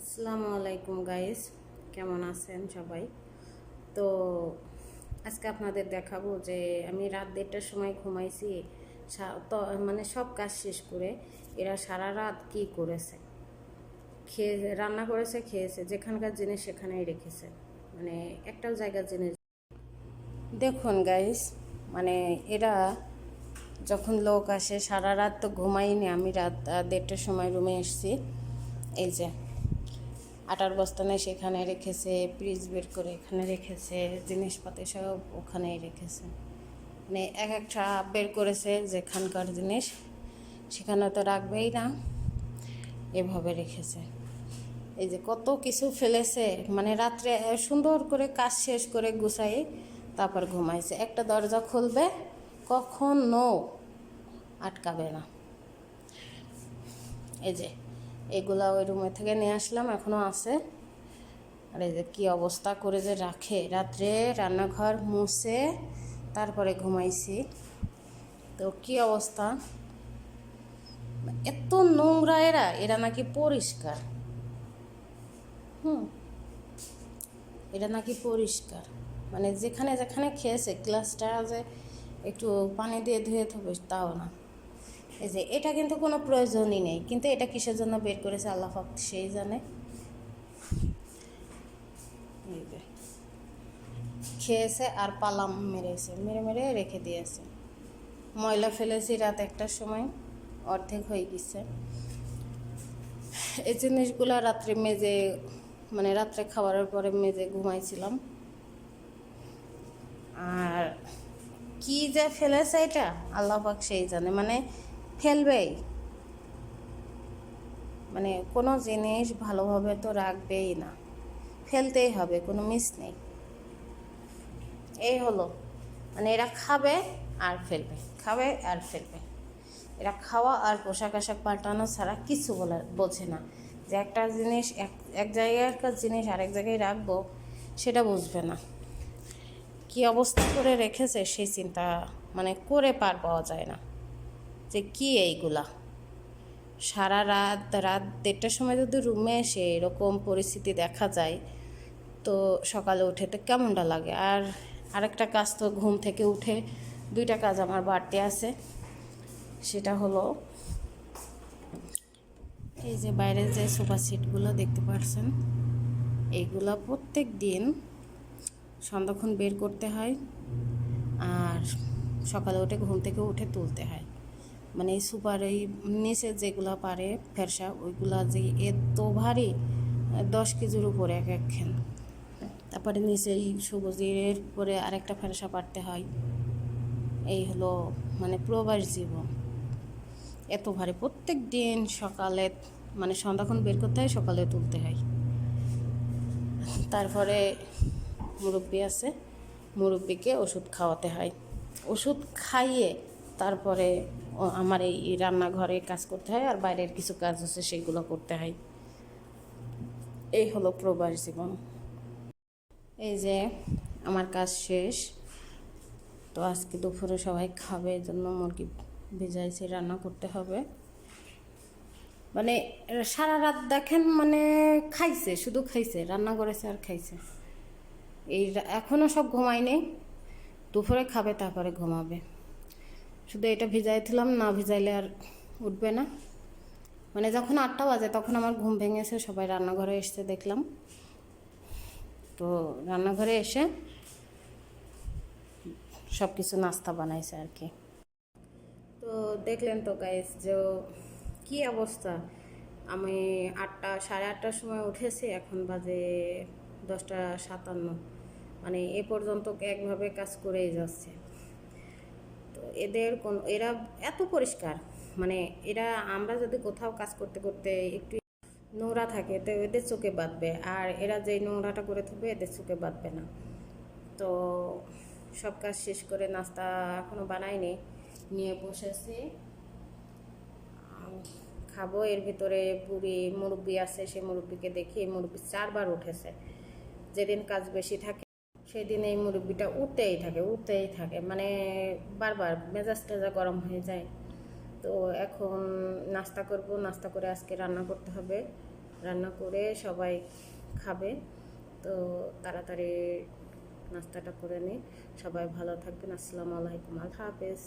আসসালামু আলাইকুম গাইস, কেমন আছেন সবাই? তো আজকে আপনাদের দেখাবো যে আমি রাত দেড়টার সময় ঘুমাইছি মানে সব কাজ শেষ করে এরা সারা রাত কি করেছে? খেয়ে, রান্না করেছে, খেয়েছে, যেখানকার জিনিস সেখানেই রেখেছে। মানে একটাও জায়গার জিনিস দেখুন গাইস মানে এরা যখন লোক আসে, সারা রাত তো ঘুমাইনি, আমি রাত দেড়টার সময় রুমে এসেছি। এই যে আটার বস্তা নেই সেখানে রেখেছে ফ্রিজ বের করে এখানে রেখেছে, জিনিসপাতি সব ওখানেই রেখেছে। মানে এক একটা বের করেছে যেখানকার জিনিস, সেখানে তো রাখবেই না, এভাবে রেখেছে। এই যে কত কিছু ফেলেছে মানে রাত্রে সুন্দর করে কাজ শেষ করে গুছাই, তারপর ঘুমাইছে। একটা দরজা খুলবে, কখনো আটকাবে না। এই যে এগুলা ওই রুমে থেকে নিয়ে আসলাম এখনও আছে। আর এই যে কী অবস্থা করে যে রাখে। রাত্রে রান্নাঘর মুছে, তারপরে ঘুমাইছি। তো কি অবস্থা? এত নোংরা এরা এরা নাকি পরিষ্কার। হুম। এটা নাকি পরিষ্কার। মানে যেখানে যেখানে খেয়েছে, গ্লাসটা যে একটু পানি দিয়ে ধুয়ে থবে, তাও না। এই যে, এটা কিন্তু কোনো প্রয়োজনই নেই। কিন্তু এটা কিসের জন্য বের করেছে? আল্লাহ পাক সেই জানে। খেয়েছে আর পালাম মেরেছে। মেরে মেরে রেখে দিয়েছে। ময়লা ফেলেছি রাত একটার সময়। অর্ধেক হয়ে গেছে। এই জিনিসগুলো রাত্রে মেজে মানে রাত্রে খাবারের পরে মেজে ঘুমাইছিলাম। আর কি যে ফেলেছে এটা? আল্লাহ পাক সেই জানে। মানে ফেলবেই মানে কোনো জিনিস ভালোভাবে তো রাখবেই না। ফেলতেই হবে, কোনো মিস নেই। এই হলো। মানে এরা খাবে আর ফেলবে, খাবে আর ফেলবে। এরা খাওয়া আর পোশাক আশাক পাল্টানো ছাড়া কিছু বলে, বোঝে না। যে একটা জিনিস এক এক জায়গায় একটা জিনিস আরেক জায়গায় রাখব, সেটা বুঝবে না। কি অবস্থা করে রেখেছে সেই চিন্তা মানে করে পার পাওয়া যায় না। যে কি এইগুলা? সারা রাত রাত দেড়টার সময় যদি রুমে এসে এরকম পরিস্থিতি দেখা যায়, তো সকালে উঠে তো কেমনটা লাগে? আর আরেকটা কাজ তো ঘুম থেকে উঠে দুইটা কাজ আমার বাড়তে আছে। সেটা হলো, এই যে বাইরে যে সোফা সিটগুলো দেখতে পাচ্ছেন এইগুলো প্রত্যেক দিন সন্ধ্যাক্ষণ বের করতে হয় আর সকালে উঠে ঘুম থেকে উঠে তুলতে হয়। মানে সুপার এই নিচে যেগুলো পারে ফেরসা, ওইগুলা যে এত ভারী, দশ কেজির উপরে এক একখান তারপরে নিচে এই সবুজের পরে আরেকটা ফেরসা পারতে হয়। এই হলো মানে প্রবাস জীবন। এত ভারী প্রত্যেক দিন সকালে মানে সন্ধ্যাক্ষণ বের করতে হয়, সকালে তুলতে হয়। তারপরে মুরব্বি আছে, মুরব্বিকে ওষুধ খাওয়াতে হয়। ওষুধ খাইয়ে তারপরে আমার এই রান্নাঘরে কাজ করতে হয় আর বাইরের কিছু কাজ আছে সেগুলো করতে হয়। এই হলো প্রবাস জীবন। এই যে আমার কাজ শেষ। তো আজকে দুপুরে সবাই খাবে, এই জন্য মুরগি ভেজাইছি, রান্না করতে হবে। মানে সারা রাত দেখেন মানে খাইছে, শুধু খাইছে, রান্না করেছে আর খাইছে। এই এখনও সব ঘুমাই নেই দুপুরে খাবে, তারপরে ঘুমাবে। শুধু এটা ভিজাইছিলাম, না ভিজাইলে আর উঠবে না। মানে যখন আটটা বাজে তখন আমার ঘুম ভেঙেছে, সবাই রান্নাঘরে এসছে দেখলাম। তো রান্নাঘরে এসে সব কিছু নাস্তা বানাইছে আর কি। তো দেখলেন তো গাইস যে কি অবস্থা। আমি আটটা, সাড়ে আটটার সময় উঠেছি, এখন বাজে দশটা সাতান্ন। মানে এ পর্যন্ত একভাবে কাজ করেই যাচ্ছে। এদের কোন, এরা এত পরিষ্কার। মানে এরা, আমরা যদি কোথাও কাজ করতে করতে একটু নোংরা থাকে, তো এদের চোখে বাঁধবে। আর এরা যেই নোংরাটা করে থাকবে, এদের চোখে বাঁধবে না। তো সব কাজ শেষ করে নাস্তা এখনও বানাইনি। নিয়ে বসেছি। খাব, এর ভিতরে বুড়ি মুরব্বি আছে সেই মুরব্বিকে দেখি, মুরব্বি চারবার উঠেছে। যেদিন কাজ বেশি থাকে সেদিন এই মুরব্বিটা উঠতেই থাকে উঠতেই থাকে। মানে বারবার মেজাজ টেজা গরম হয়ে যায়। তো এখন নাস্তা করব, নাস্তা করে আজকে রান্না করতে হবে। রান্না করে সবাই খাবে। তো তাড়াতাড়ি নাস্তাটা করে নিই সবাই ভালো থাকবেন। আসসালামু আলাইকুম। আল্লাহ হাফেজ।